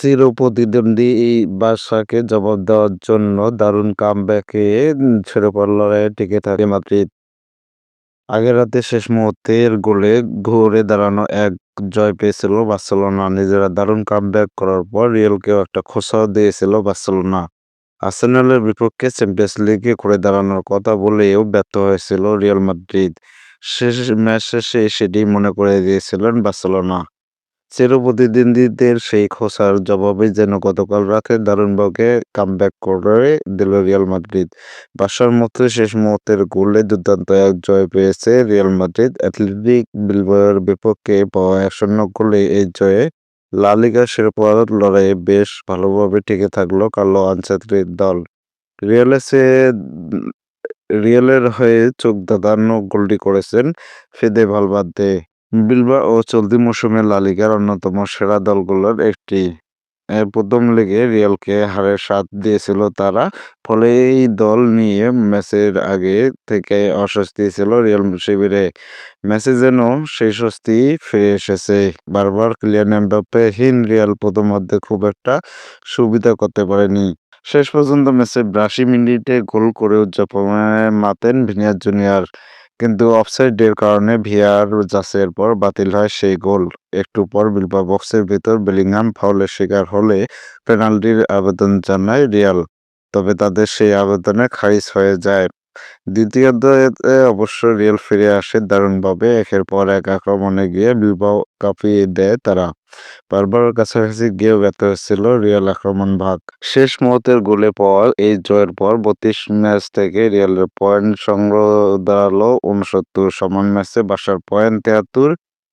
চিরপ্রতিদ্বন্দ্বী এই বার্সাকে জবাব দেওয়ার জন্য দারুণ কাম ব্যাকে শিরোপার লড়াইয়ে টিকে থাকে মাদ্রিদ। আগের রাতে শেষ মুহূর্তের গোলে ঘুরে দাঁড়ানো এক জয় পেয়েছিল বার্সেলোনা। নিজেরা দারুণ কামব্যাক করার পর রিয়েলকেও একটা খোঁচাও দিয়েছিল বার্সেলোনা। আর্সেনালের বিপক্ষে চ্যাম্পিয়ন্স লিগে ঘুরে দাঁড়ানোর কথা বলেও ব্যর্থ হয়েছিল রিয়াল মাদ্রিদ। শেষ ম্যাচ শেষে সেটিই মনে করে দিয়েছিলেন বার্সেলোনা। চিরপ্রতিদ্বন্দ্বীদের সেই খোঁচার জবাবে যেন গতকাল রাতে দারুণভাবে কামব্যাক করে দিল রিয়াল মাদ্রিদ। বার্সার মতো শেষ মুহূর্তের গোলে দুর্দান্ত এক জয় পেয়েছে রিয়াল মাদ্রিদ। অ্যাথলেটিক বিলবয়ের বিপক্ষে পাওয়া এক-শূন্য গোলে এই জয়ে লা লিগার শিরোপার লড়াইয়ে বেশ ভালোভাবে টিকে থাকল কার্লো আনচেলত্তির দল। রিয়ালের চেয়ে রিয়ালের হয়ে চোখ ধাঁধানো গোলটি করেছেন ফেদে ভালভার্দে। বিলবাও চলতি মৌসুমে লা লিগার অন্যতম সেরা দলগুলোর একটি। প্রথম লেগে রিয়ালকে হারের স্বাদ দিয়েছিল তারা। ফলে এই দল নিয়ে ম্যাচের আগে থেকে অস্বস্তি ছিল রিয়াল শিবিরে। ম্যাচে যেন সেই স্বস্তি ফিরে এসেছে। বারবার কিলিয়ান এমবাপ্পেহীন রিয়াল প্রথম প্রথমার্ধে খুব একটা সুবিধা করতে পারেনি। শেষ পর্যন্ত ম্যাচের বিরাশি মিনিটে গোল করে উদযাপনে মাতেন ভিনিয়ার জুনিয়র। কিন্তু অফসাইডের কারণে ভিআর যাচাইয়ের পর বাতিল হয় সেই গোল। একটু পর বিলবা বক্সের ভিতর বেলিংহাম ফাউলের শিকার হলে পেনাল্টির আবেদন জানায় রিয়াল। তবে তাদের সেই আবেদনে খারিজ হয়ে যায়। দ্বিতীয়ার্ধে অবশ্য রিয়াল ফিরে আসে দারুণভাবে। একের পর এক আক্রমণে গিয়ে বিবাহ কাঁপিয়ে দেয় তারা। বারবার কাছাকাছি গিয়েও ব্যর্থ হচ্ছিল রিয়াল আক্রমণভাগ। শেষ মুহূর্তের গোলে পর এই জয়ের পর বত্রিশ ম্যাচ থেকে রিয়ালের পয়েন্ট সংগ্রহ দাঁড়াল উনসত্তর সমান ম্যাচে বাসার পয়েন্ট তেহাত্তর।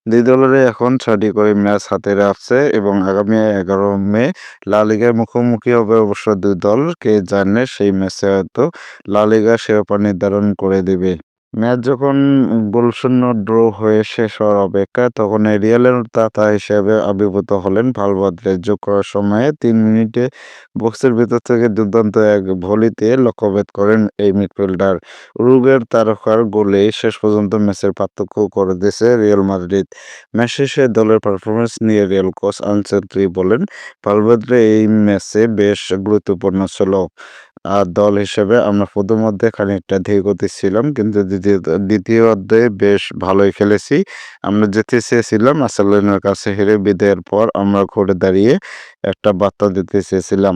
দুই দলেরই এখন ছয়টি করে ম্যাচ হাতে রাখছে এবং আগামী এগারো মে লালিগার মুখোমুখি হবে অবশ্য দুই দল। কে জানে সেই ম্যাচে হয়তো লা লিগার শিরোপা নির্ধারণ করে দেবে। ম্যাচ যখন গোলশূন্য ড্র হয়ে শেষ হওয়ার অপেক্ষায় তখনই রিয়ালের তাতা হিসেবে আবির্ভূত হলেন ভালভার্দে। যোগ করার সময়ে তিন মিনিটে বক্সের ভেতর থেকে দুর্দান্ত এক ভলিতে লক্ষ্যভেদ করেন এই মিডফিল্ডার। রুগের তারকার গোলে শেষ পর্যন্ত ম্যাচের পার্থক্য করে দিয়েছে রিয়াল মাদ্রিদ। ম্যাচ শেষে দলের পারফরমেন্স নিয়ে রিয়াল কোচ আনচেলত্তি বলেন, ভালভার্দে এই ম্যাচে বেশ গুরুত্বপূর্ণ ছিল। আর দল হিসেবে আমরা প্রথম অধ্যায়ে খানিকটা ধীর গতি ছিলাম, কিন্তু দ্বিতীয় দ্বিতীয় অর্ধে বেশ ভালোই খেলেছি। আমরা যেতে চেয়েছিলাম আসলের কাছে হেরে বিদায়ের পর আমরা ঘুরে দাঁড়িয়ে একটা বার্তা দিতে চেয়েছিলাম।